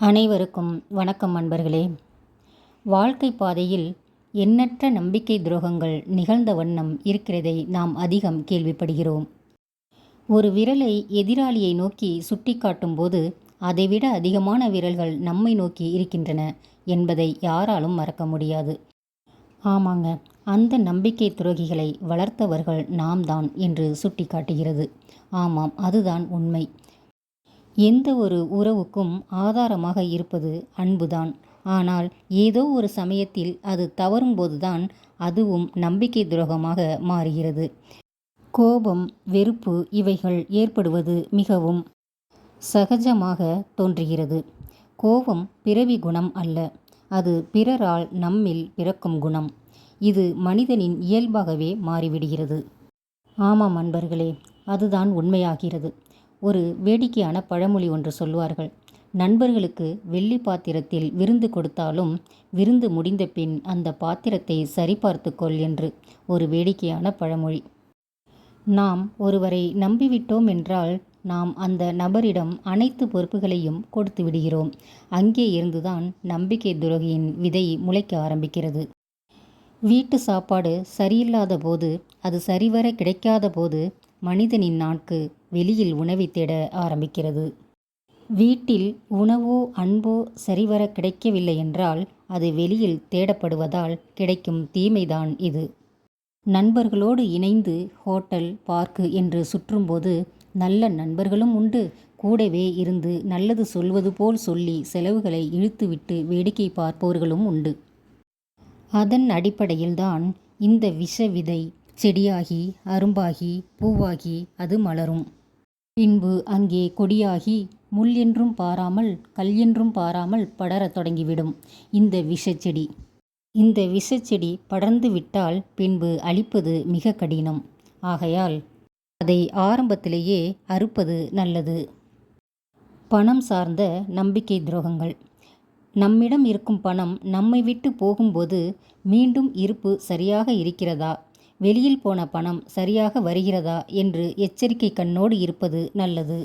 அனைவருக்கும் வணக்கம் அன்பர்களே வாழ்க்கை பாதையில் எண்ணற்ற நம்பிக்கை துரோகங்கள் நிகழ்ந்த வண்ணம் இருக்கிறதை நாம் அதிகம் கேள்விப்படுகிறோம். ஒரு விரலை எதிராளியை நோக்கி சுட்டிக்காட்டும் போது அதைவிட அதிகமான விரல்கள் நம்மை நோக்கி இருக்கின்றன என்பதை யாராலும் மறக்க முடியாது. ஆமாங்க அந்த நம்பிக்கை துரோகிகளை வளர்த்தவர்கள் நாம் தான் என்று சுட்டிக்காட்டுகிறது. ஆமாம் அதுதான் உண்மை. எந்த ஒரு உறவுக்கும் ஆதாரமாக இருப்பது அன்புதான். ஆனால் ஏதோ ஒரு சமயத்தில் அது தவறும்போதுதான் அதுவும் நம்பிக்கை துரோகமாக மாறுகிறது. கோபம் வெறுப்பு இவைகள் ஏற்படுவது மிகவும் சகஜமாக தோன்றுகிறது. கோபம் பிறவி குணம் அல்ல. அது பிறரால் நம்மில் பிறக்கும் குணம். இது மனிதனின் இயல்பாகவே மாறிவிடுகிறது. ஆமாம் அன்பர்களே அதுதான் உண்மையாகிறது. ஒரு வேடிக்கையான பழமொழி ஒன்று சொல்வார்கள் நண்பர்களுக்கு வெள்ளி பாத்திரத்தில் விருந்து கொடுத்தாலும் விருந்து முடிந்த பின் அந்த பாத்திரத்தை சரிபார்த்துக்கொள் என்று ஒரு வேடிக்கையான பழமொழி. நாம் ஒருவரை நம்பிவிட்டோம் என்றால் நாம் அந்த நபரிடம் அனைத்து பொறுப்புகளையும் கொடுத்து விடுகிறோம். அங்கே இருந்துதான் நம்பிக்கை துரோகியின் விதை முளைக்க ஆரம்பிக்கிறது. வீட்டு சாப்பாடு சரியில்லாத போது அது சரிவர கிடைக்காத போது மனிதனின் நாக்கு வெளியில் உணவை தேட ஆரம்பிக்கிறது. வீட்டில் உணவோ அன்போ சரிவர கிடைக்கவில்லை என்றால் அது வெளியில் தேடப்படுவதால் கிடைக்கும் தீமைதான் இது. நண்பர்களோடு இணைந்து ஹோட்டல் பார்க்கு என்று சுற்றும்போது நல்ல நண்பர்களும் உண்டு. கூடவே இருந்து நல்லது சொல்வது போல் சொல்லி செலவுகளை இழுத்துவிட்டு வேடிக்கை பார்ப்பவர்களும் உண்டு. அதன் அடிப்படையில்தான் இந்த விஷ விதை செடியாகி அரும்பாகி பூவாகி அது மலரும். பின்பு அங்கே கொடியாகி முள் என்றும் பாராமல் கல் என்றும் பாராமல் படரத் தொடங்கிவிடும் இந்த விஷச்செடி இந்த விஷச்செடி படர்ந்து விட்டால் பின்பு அழிப்பது மிக கடினம். ஆகையால் அதை ஆரம்பத்திலேயே அறுப்பது நல்லது. பணம் சார்ந்த நம்பிக்கை துரோகங்கள். நம்மிடம் இருக்கும் பணம் நம்மை விட்டு போகும்போது மீண்டும் இருப்பு சரியாக இருக்கிறதா? வெளியில் போன பணம் சரியாக வருகிறதா என்று எச்சரிக்கை கண்ணோடு இருப்பது நல்லது.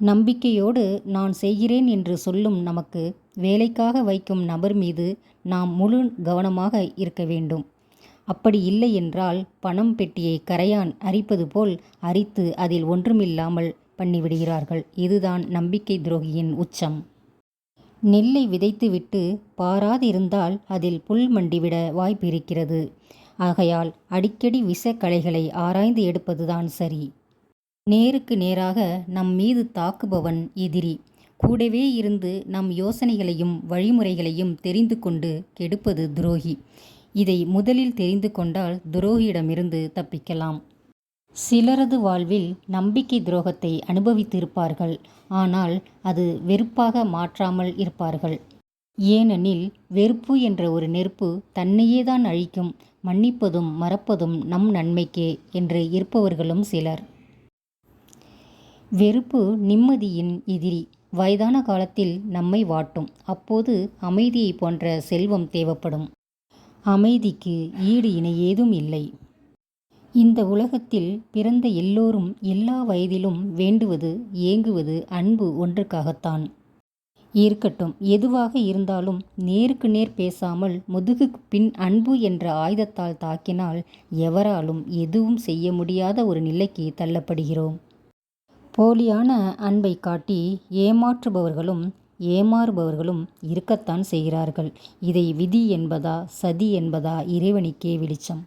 நம்பிக்கையோடு நான் செய்கிறேன் என்று சொல்லும் நமக்கு வேலைக்காக வைக்கும் நபர் மீது நாம் முழு கவனமாக இருக்க வேண்டும். அப்படி இல்லை என்றால் பணம் பெட்டியை கரையான் அரிப்பது போல் அரித்து அதில் ஒன்றுமில்லாமல் பண்ணிவிடுகிறார்கள். இதுதான் நம்பிக்கை துரோகியின் உச்சம். நெல்லை விதைத்துவிட்டு பாராதிருந்தால் அதில் புல் மண்டிவிட வாய்ப்பு இருக்கிறது. ஆகையால் அடிக்கடி விஷக்கலைகளை ஆராய்ந்து எடுப்பதுதான் சரி. நேருக்கு நேராக நம் மீது தாக்குபவன் எதிரி. கூடவே இருந்து நம் யோசனைகளையும் வழிமுறைகளையும் தெரிந்து கொண்டு கெடுப்பது துரோகி. இதை முதலில் தெரிந்து கொண்டால் துரோகியிடமிருந்து தப்பிக்கலாம். சிலரது வாழ்வில் நம்பிக்கை துரோகத்தை அனுபவித்திருப்பார்கள். ஆனால் அது வெறுப்பாக மாற்றாமல் இருப்பார்கள். ஏனெனில் வெறுப்பு என்ற ஒரு நெருப்பு தன்னையே தான் அழிக்கும் மன்னிப்பதும் மறப்பதும் நம் நன்மைக்கே என்று இருப்பவர்களும் சிலர். வெறுப்பு நிம்மதியின் எதிரி. வயதான காலத்தில் நம்மை வாட்டும். அப்போது அமைதியை போன்ற செல்வம் தேவைப்படும். அமைதிக்கு ஈடு இணை ஏதும் இல்லை. இந்த உலகத்தில் பிறந்த எல்லோரும் எல்லா வயதிலும் வேண்டுவது ஏங்குவது அன்பு ஒன்றுக்காகத்தான். இருக்கட்டும். எதுவாக இருந்தாலும் நேருக்கு நேர் பேசாமல் முதுகுக்கு பின் அன்பு என்ற ஆயுதத்தால் தாக்கினால் எவராலும் எதுவும் செய்ய முடியாத ஒரு நிலைக்கு தள்ளப்படுகிறோம். போலியான அன்பை காட்டி ஏமாற்றுபவர்களும் ஏமாறுபவர்களும் இருக்கத்தான் செய்கிறார்கள். இதை விதி என்பதா சதி என்பதா இறைவனுக்கே வெளிச்சம்.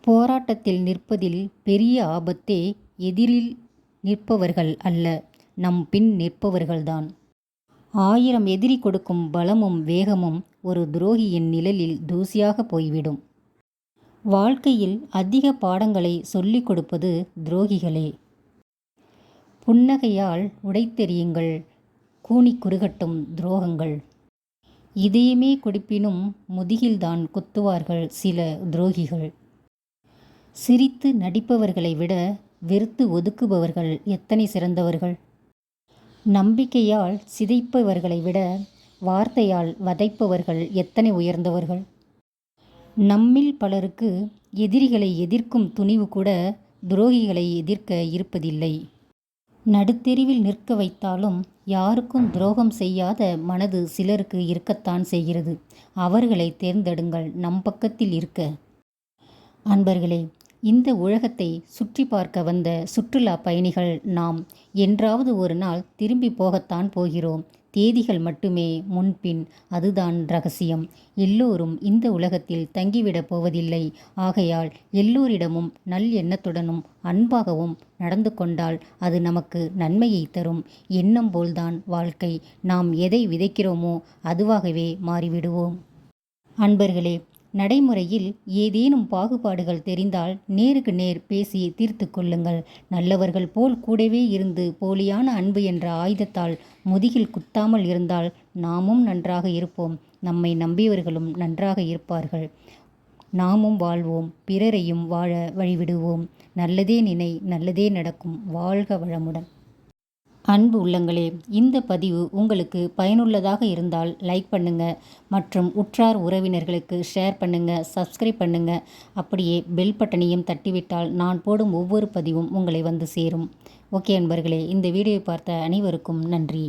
போராட்டத்தில் நிற்பதில் பெரிய ஆபத்தே எதிரில் நிற்பவர்கள் அல்ல நம் பின் நிற்பவர்கள்தான். ஆயிரம் எதிரி கொடுக்கும் பலமும் வேகமும் ஒரு துரோகியின் நிழலில் தூசியாக போய்விடும். வாழ்க்கையில் அதிக பாடங்களை சொல்லிக் கொடுப்பது துரோகிகளே. புன்னகையால் உடைத்தெறியுங்கள் கூனி குறுகட்டும் துரோகங்கள். இதயமே கொடுப்பினும் முதுகில்தான் குத்துவார்கள் சில துரோகிகள். சிரித்து நடிப்பவர்களை விட வெறுத்து ஒதுக்குபவர்கள் எத்தனை சிறந்தவர்கள்? நம்பிக்கையால் சிதைப்பவர்களை விட வார்த்தையால் வதைப்பவர்கள் எத்தனை உயர்ந்தவர்கள்? நம்மில் பலருக்கு எதிரிகளை எதிர்க்கும் துணிவு கூட துரோகிகளை எதிர்க்க இருப்பதில்லை. நடுத்தெருவில் நிற்க வைத்தாலும் யாருக்கும் துரோகம் செய்யாத மனது சிலருக்கு இருக்கத்தான் செய்கிறது. அவர்களை தேர்ந்தெடுங்கள் நம் பக்கத்தில் இருக்க. அன்பர்களே இந்த உலகத்தை சுற்றி பார்க்க வந்த சுற்றுலா பயணிகள் நாம் என்றாவது ஒரு நாள் திரும்பி போகத்தான் போகிறோம். தேதிகள் மட்டுமே முன்பின் அதுதான் ரகசியம். எல்லோரும் இந்த உலகத்தில் தங்கிவிடப் போவதில்லை. ஆகையால் எல்லோரிடமும் நல் எண்ணத்துடனும் அன்பாகவும் நடந்து கொண்டால் அது நமக்கு நன்மையை தரும். எண்ணம் போல்தான் வாழ்க்கை. நாம் எதை விதைக்கிறோமோ அதுவாகவே மாறிவிடுவோம். அன்பர்களே நடைமுறையில் ஏதேனும் பாகுபாடுகள் தெரிந்தால் நேருக்கு நேர் பேசி தீர்த்து கொள்ளுங்கள். நல்லவர்கள் போல் கூடவே இருந்து போலியான அன்பு என்ற ஆயுதத்தால் முதுகில் குத்தாமல் இருந்தால் நாமும் நன்றாக இருப்போம். நம்மை நம்பியவர்களும் நன்றாக இருப்பார்கள். நாமும் வாழ்வோம். பிறரையும் வாழ வழிவிடுவோம். நல்லதே நினை நல்லதே நடக்கும். வாழ்க வளமுடன். அன்பு உள்ளங்களே இந்த பதிவு உங்களுக்கு பயனுள்ளதாக இருந்தால் லைக் பண்ணுங்கள் மற்றும் உற்றார் உறவினர்களுக்கு ஷேர் பண்ணுங்கள் சப்ஸ்கிரைப் பண்ணுங்கள் அப்படியே பெல் பட்டனையும் தட்டிவிட்டால் நான் போடும் ஒவ்வொரு பதிவும் உங்களை வந்து சேரும். ஓகே அன்பர்களே இந்த வீடியோவை பார்த்த அனைவருக்கும் நன்றி.